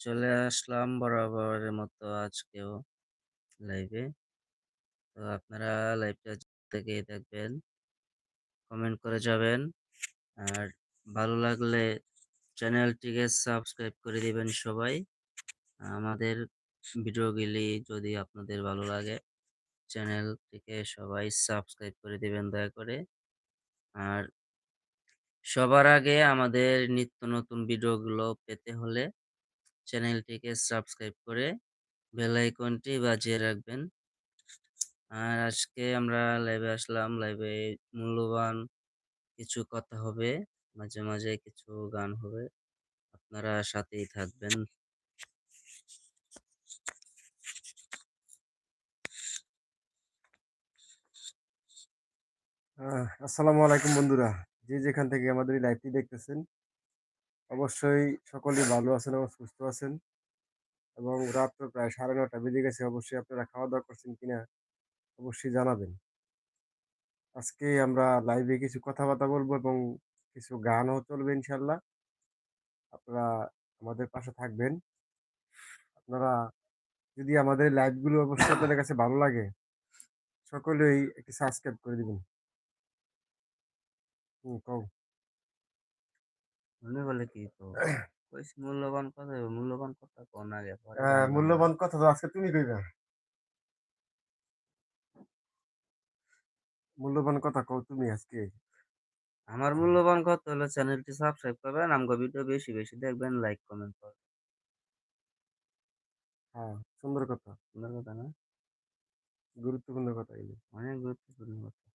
চলে আসলাম বরাবরের মতো আজকেও লাইভে। তো আপনারা লাইভটা থেকেই দেখবেন। কমেন্ট করে যাবেন। আর ভালো লাগলে চ্যানেলটিকে সাবস্ক্রাইব করে দিবেন সবাই। আমাদের ভিডিওগুলি যদি আপনাদের ভালো লাগে চ্যানেলটিকে সবাই সাবস্ক্রাইব করে দিবেন দয়া করে। আর সবার আগে আমাদের নিত্য নতুন ভিডিওগুলো পেতে হলে চ্যানেলটিকে সাবস্ক্রাইব করে বেল আইকনটি বাজিয়ে রাখবেন। আর আজকে আমরা লাইভে আসলাম। লাইভে মূল্যবান কিছু কথা হবে। মাঝে, মাঝে কিছু গান হবে। আপনারা সাথেই থাকবেন। আসসালামু আলাইকুম বন্ধুরা। যে যেখান থেকে আমাদের এই লাইভটি দেখতেছেন, অবশ্যই সকলেই ভালো আছেন এবং সুস্থ আছেন। এবং রাত্র প্রায় ৯:৩০ বেজে গেছে। অবশ্যই আপনারা খাওয়া-দাওয়া করছেন কিনা অবশ্যই জানাবেন। আজকে আমরা লাইভে কিছু কথাবার্তা বলব এবং কিছু গানও চলবে ইনশাল্লাহ আপনারা আমাদের পাশে থাকবেন। আপনারা যদি আমাদের লাইভগুলো অবশ্যই আপনাদের কাছে ভালো লাগে, সকলেই একটি সাবস্ক্রাইব করে দিবেন। হুম, কও। মনে বলে কি কও? কইছি মূল্যবান কথা মূল্যবান কথা কোন আগে আ মূল্যবান কথা তো আজকে তুমি কইবা। মূল্যবান কথা কও তুমি আজকে। আমার মূল্যবান কথা হলো চ্যানেলটি সাবস্ক্রাইব করবেন। আমগো ভিডিও বেশি, বেশি দেখবেন, লাইক কমেন্ট করবেন। হ্যাঁ, সুন্দর কথা। সুন্দর কথা না? গুরুত্বপূর্ণ কথা এগুলো। অনেক গুরুত্বপূর্ণ কথা।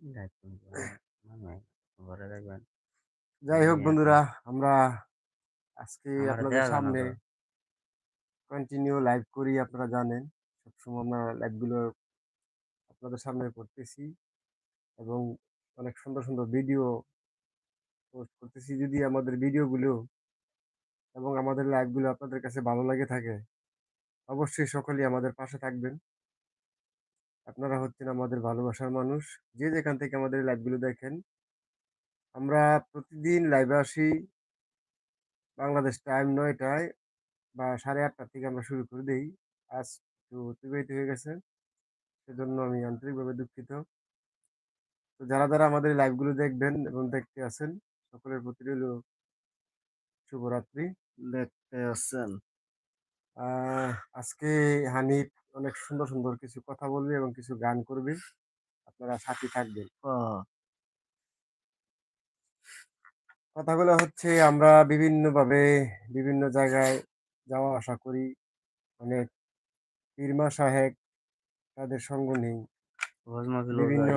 Like comment. মানে ঘরে দেখবেন। যাই হোক বন্ধুরা, আমরা আজকে আপনাদের সামনে কন্টিনিউ লাইভ করি আপনারা জানেন। সবসময় আমরা লাইভগুলো আপনাদের সামনে করতেছি এবং অনেক সুন্দর, সুন্দর ভিডিও পোস্ট করতেছি। যদি আমাদের ভিডিওগুলো এবং আমাদের লাইভগুলো আপনাদের কাছে ভালো লাগে থাকে, অবশ্যই সকলেই আমাদের পাশে থাকবেন। আপনারা হচ্ছেন আমাদের ভালোবাসার মানুষ। যে যেখান থেকে আমাদের লাইভগুলো দেখেন। আমরা প্রতিদিন লাইভে আসি বাংলাদেশ টাইম নয়টায় বা সাড়ে আটটার থেকে আমরা শুরু করে দিই আজ একটু অতিবাহিত হয়ে গেছে। সেজন্য আমি আন্তরিকভাবে দুঃখিত। তো যারা, যারা আমাদের লাইভগুলো দেখবেন এবং দেখতে আছেন, সকলের প্রতি রইল শুভরাত্রি। দেখতে আছেন। আজকে হানিফ অনেক সুন্দর, সুন্দর কিছু কথা বলবে এবং কিছু গান করবে। আপনারা সাথে থাকবেন। কথাগুলো হচ্ছে আমরা বিভিন্নভাবে বিভিন্ন জায়গায় যাওয়া আসা করি। অনেক পীর সাহেব তাদের সঙ্গ নেই। বিভিন্ন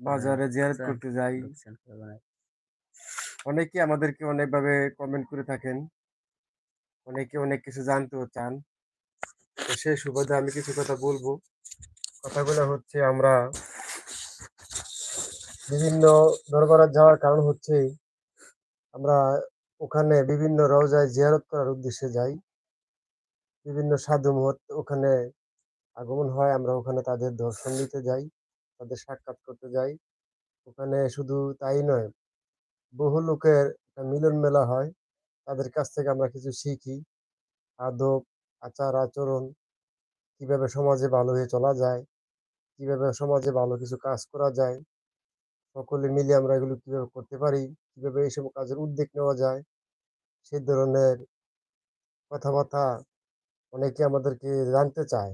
বাজারে জিয়ারত করতে যাই। অনেকে আমাদেরকে অনেকভাবে কমেন্ট করে থাকেন। অনেকে অনেক কিছু জানতেও চান। তো সেই সুবাদে আমি কিছু কথা বলব। কথাগুলো হচ্ছে আমরা বিভিন্ন দরবারে যাওয়ার কারণ হচ্ছে আমরা ওখানে বিভিন্ন রওজায় জিয়ারত করার উদ্দেশ্যে যাই। বিভিন্ন সাধু মহৎ ওখানে আগমন হয়। আমরা ওখানে তাদের দর্শন নিতে যাই, তাদের সাক্ষাৎ করতে যাই। ওখানে শুধু তাই নয়, বহু লোকের একটা মিলন মেলা হয়। তাদের কাছ থেকে আমরা কিছু শিখি। আদব, আচার-আচরণ, কীভাবে সমাজে ভালো হয়ে চলা যায়, কীভাবে সমাজে ভালো কিছু কাজ করা যায়। সকলে মিলে আমরা এগুলো কীভাবে করতে পারি, কীভাবে এইসব কাজের উদ্যোগ নেওয়া যায়। সেই ধরনের কথাবার্তা অনেকে আমাদেরকে জানতে চায়।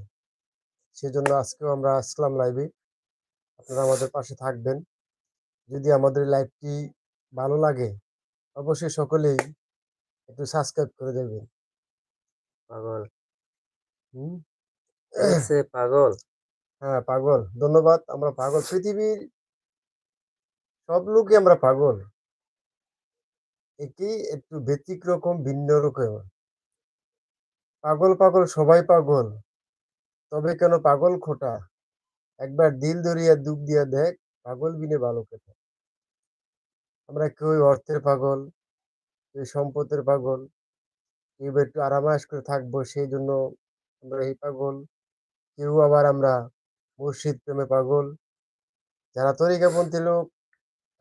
সেজন্য আজকেও আমরা আসলাম লাইভে। আপনারা আমাদের পাশে থাকবেন। যদি আমাদের লাইভটি ভালো লাগে, অবশ্যই সকলেই একটু সাবস্ক্রাইব করে দেবেন। পাগল। হুম? পাগল? হ্যাঁ, পাগল। ধন্যবাদ। আমরা পাগল। পৃথিবীর সব লোকই আমরা পাগল। একেই একটু ব্যতিক্রকম ভিন্ন রকম। পাগল, পাগল সবাই পাগল। তবে কেন পাগল খোঁটা? একবার দিল ধরিয়া ডুব দিয়া দেখ, পাগল বিনে ভালো কেথা। আমরা কেউ অর্থের পাগল, কেউ সম্পদের পাগল, কেউ একটু আরাম-আয়েশ করে থাকব সেই জন্য আমরা এই পাগল। কেউ আবার আমরা মুর্শিদ প্রেমে পাগল। যারা তরিকাপন্থী লোক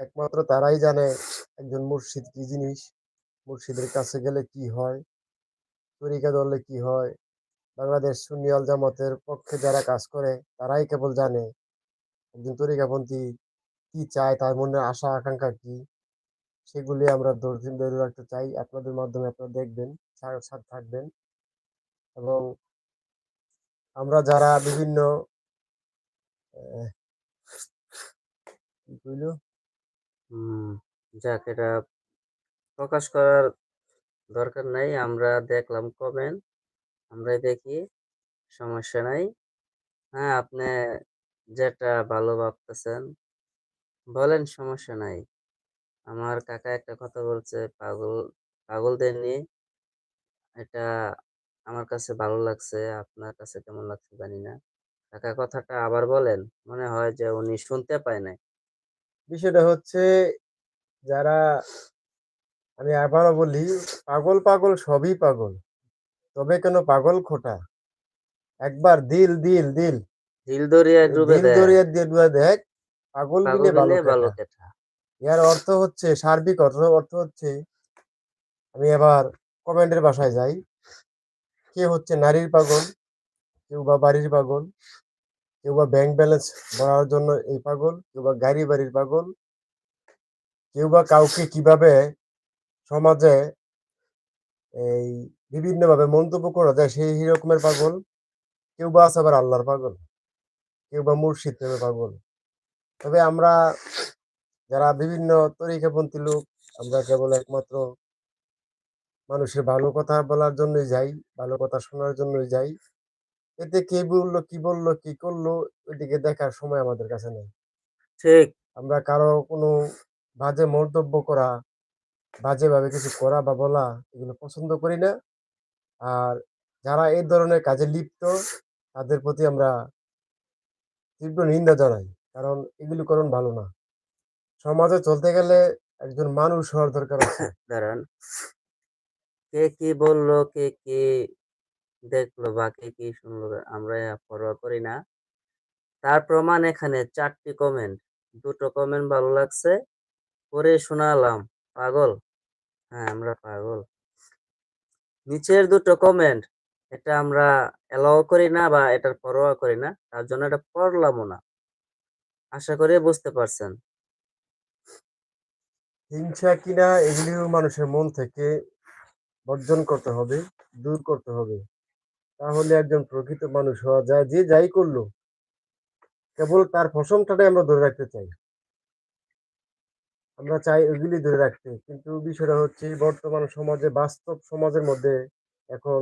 একমাত্র তারাই জানে একজন মুর্শিদ কি জিনিস। মুর্শিদের কাছে গেলে কি হয়, তরিকা ধরলে কি হয়। বাংলাদেশ সুন্নিয়াল জামাতের পক্ষে যারা কাজ করে, তারাই কেবল জানে একজন তরিকাপন্থী কি চায়, তার মনে আশা, আকাঙ্ক্ষা কি। সেগুলি আমরা ধরে ধরে রাখতে চাই। আপনাদের মাধ্যমে আপনারা দেখবেন সাথে থাকবেন এবং আমরা যারা বিভিন্ন যাক এটা প্রকাশ করার দরকার নাই। আমরা দেখলাম কমেন্ট আমরাই দেখি, সমস্যা নাই। হ্যাঁ আপনি যেটা ভালো ভাবতেছেন, বলেন সমস্যা নাই। আমার কাকা একটা কথা বলছে, পাগল, পাগলদের নিয়ে। এটা আমার কাছে ভালো লাগছে, আপনার কাছে কেমন লাগছে জানি না। কাকা কথাটা আবার বলেন, মনে হয় যে উনি শুনতে পায় নাই। বিষয়টা হচ্ছে যারা আমি আবারও বলি পাগল পাগল সবই পাগল। তবে কেন পাগল খোটা? একবার দিল দিল দিল। দিল দরিয়া ডুবে দিল দরিয়া দিয়ে ডুবে দেখ পাগল বিলে ভালো এর অর্থ হচ্ছে সার্বিক অর্থ অর্থ হচ্ছে আমি এবার কমেন্টের বাসায় যাই। কে হচ্ছে নারীর পাগল কেউ বা বাড়ির পাগল কেউ বা ব্যাংক ব্যালেন্স ভরার জন্য এই পাগল কেউ বা গাড়ি বাড়ির পাগল কেউ বা কাউকে কীভাবে সমাজে এই বিভিন্ন ভাবে মন্তব্য করা যায় সেই রকমের পাগল কেউ বা আছে আবার আল্লাহর পাগল কেউ বা মুর্শিদ প্রেমে পাগল। তবে আমরা যারা বিভিন্ন তরিকাপন্থী লোক, আমরা কেবল একমাত্র মানুষের ভালো কথা বলার জন্যই যাই, ভালো কথা শোনার জন্যই যাই। এতে কে বলল কি বলল কি করল ওইদিকে দেখার সময় আমাদের কাছে নেই। ঠিক। আমরা কারও কোনো বাজে মন্তব্য করা বাজেভাবে কিছু করা বা বলা এগুলো পছন্দ করি না। আর যারা এই ধরনের কাজে লিপ্ত তাদের প্রতি আমরা তীব্র নিন্দা জানাই। কারণ এগুলি করণ ভালো না। সমাজে চলতে গেলে একজন মানুষ হওয়ার দরকার আছে। দাঁড়ান। কে কি বলল কে কি দেখল বাকি কি শুনলো, আমরা পরোয়া করি না। তার প্রমাণ এখানে, চারটি কমেন্ট দুটো কমেন্ট ভালো লাগছে। পরে শোনালাম, পাগল? হ্যাঁ আমরা পাগল। নিচের দুটো কমেন্ট এটা আমরা এলাও করি না বা এটার পরোয়া করি না, তার জন্য এটা পড়লামও না। আশা করি বুঝতে পারছেন। হিংসা কিনা, এগুলিও মানুষের মন থেকে বর্জন করতে হবে, দূর করতে হবে। তাহলে একজন প্রকৃত মানুষ হওয়া যায় যে যাই করল কেবল তার প্রশংসাটাই আমরা ধরে রাখতে চাই। আমরা চাই ওইগুলি ধরে রাখতে কিন্তু বিষয়টা হচ্ছে বর্তমান সমাজে বাস্তব সমাজের মধ্যে এখন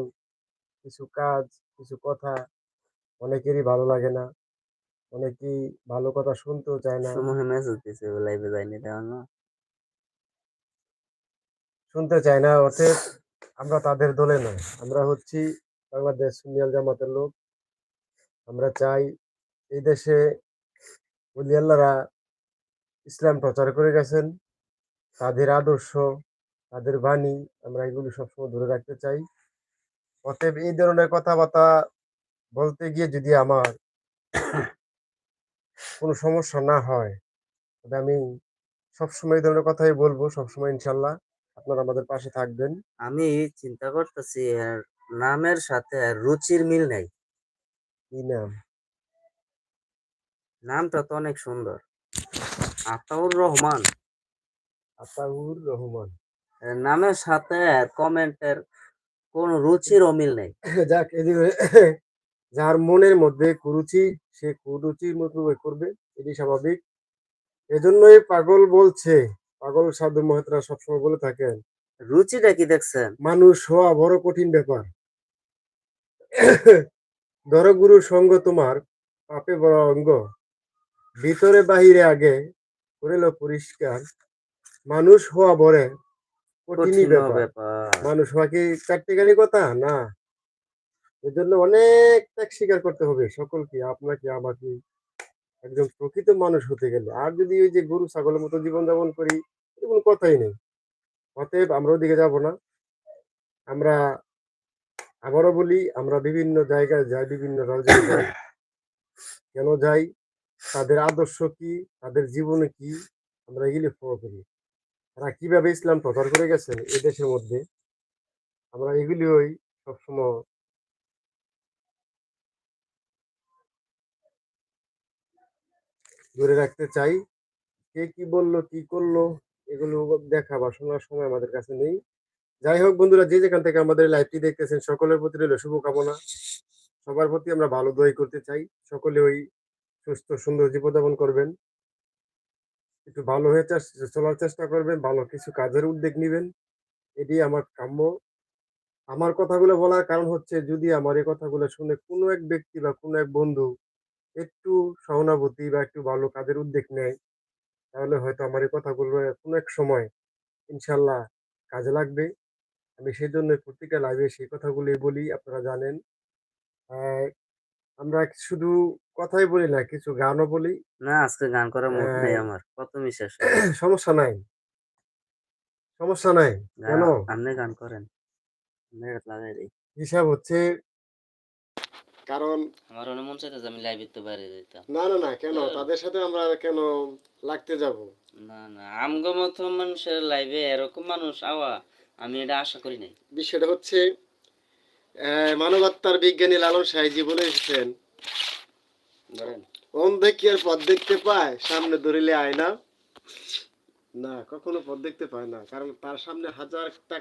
কিছু কাজ কিছু কথা অনেকেরই ভালো লাগে না অনেকেই ভালো কথা শুনতেও চায় না। সমূহে মেসেজ দিছে লাইভে যায়নি দেওয়া না শুনতে চায় না অতএব আমরা তাদের দলে নয় আমরা হচ্ছি বাংলাদেশ সুনিয়াল জামাতের লোক। আমরা চাই এই দেশে উলিয়াল্লারা ইসলাম প্রচার করে গেছেন। তাদের আদর্শ, তাদের বাণী আমরা এগুলি সবসময় ধরে রাখতে চাই। অতএব এই ধরনের কথাবার্তা বলতে গিয়ে যদি আমার কোনো সমস্যা না হয়, তবে আমি সবসময় এই ধরনের কথাই বলব, সবসময় ইনশাল্লাহ আপনারা আমাদের পাশে থাকবেন। আমি চিন্তা করতেছি নামের সাথে রুচির মিল নেই। কি নাম? নামটা তো অনেক সুন্দর। আতাউর রহমান। আতাউর রহমান। নামের সাথে কমেন্টের কোন রুচির অমিল নেই। যাক এদিকে যার মনের মধ্যে কুরুচি সে কুরুচির মতো করবে এটি স্বাভাবিক। এজন্যই পাগল বলছে পাগল সাধু মহাত্রা সবসময় বলে থাকেন রুচিটা কি দেখছেন? মানুষ হওয়া বড় কঠিন ব্যাপার। ধরো গুরু সঙ্গ তোমার পাপে বড় অঙ্গ। ভিতরে বাহিরে আগে করিল পরিষ্কার। মানুষ হওয়া বড় কঠিনই ব্যাপার। মানুষ হওয়া কি চারটি গাড়ি কথা? না। এর জন্য অনেক ত্যাগ স্বীকার করতে হবে সকলকে আপনাকে আমাকে। একজন প্রকৃত মানুষ হতে গেলে। আর যদি ওই যে গরু ছাগলের মতো জীবনযাপন করি কোনো কথাই নেই। অতএব আমরা ওদিকে যাব না। আমরা আবারও বলি আমরা বিভিন্ন জায়গায় যাই বিভিন্ন রাজ্যে যাই কেন যাই? তাদের আদর্শ কি? তাদের জীবনে কি? আমরা এগুলি ফলো করি। তারা কীভাবে ইসলাম প্রচার করে গেছেন এই দেশের মধ্যে? আমরা এগুলিই সবসময় ধরে রাখতে চাই। কে কি বলল কি করল এগুলো দেখা বা শোনার সময় আমাদের কাছে নেই। যাই হোক বন্ধুরা, যে যেখান থেকে আমাদের লাইভটি দেখতেছেন, সকলের প্রতি রইল শুভকামনা। সবার প্রতি আমরা ভালো দোয়াই করতে চাই। সকলে ওই সুস্থ, সুন্দর জীবনযাপন করবেন। একটু ভালো হয়ে চলার চেষ্টা করবেন, ভালো কিছু কাজের উদ্যোগ নেবেন। এটি আমার কাম্য। আমার কথাগুলো বলার কারণ হচ্ছে, যদি আমার এই কথাগুলো শুনে কোনো এক ব্যক্তি বা কোনো এক বন্ধু একটু সহানুভূতি বা একটু ভালো কাজের উদ্যোগ নেয়, তাহলে হয়তো আমার এই কথাগুলো কোনো এক সময় ইনশাল্লাহ কাজে লাগবে। আমি সেই জন্য প্রত্যেকটা লাইভে সেই কথাগুলি বলি আপনারা জানেন। আমরা শুধু কথাই বলি না কিছু গানও বলি। না আজকে গান করার মুড নেই হ্যাঁ। আমার প্রথমই শেষ সমস্যা নাই। সমস্যা নাই কেন? আপনি গান করেন আপনি লাগাই দিই। হিসাব হচ্ছে কারণ আমার অনেক মন চাইতেছে আমি লাইভে তো বাইরে যেতাম না না না কেন? তাদের সাথে আমরা কেন লাগতে যাব? না না আমগো মতো মানুষের লাইভে এরকম মানুষ আওয়া আমি এটা আশা করি নাই। বিষয়টা হচ্ছে আহ, মানবাত্মার বিজ্ঞানী লালন সাহেজি বলে এসেছেন। ধরেন অন্ধে কি আর পথ দেখতে পায় সামনে ধরিলে আয় না না কখনো পথ দেখতে পায় না কারণ তার সামনে হাজার টাকা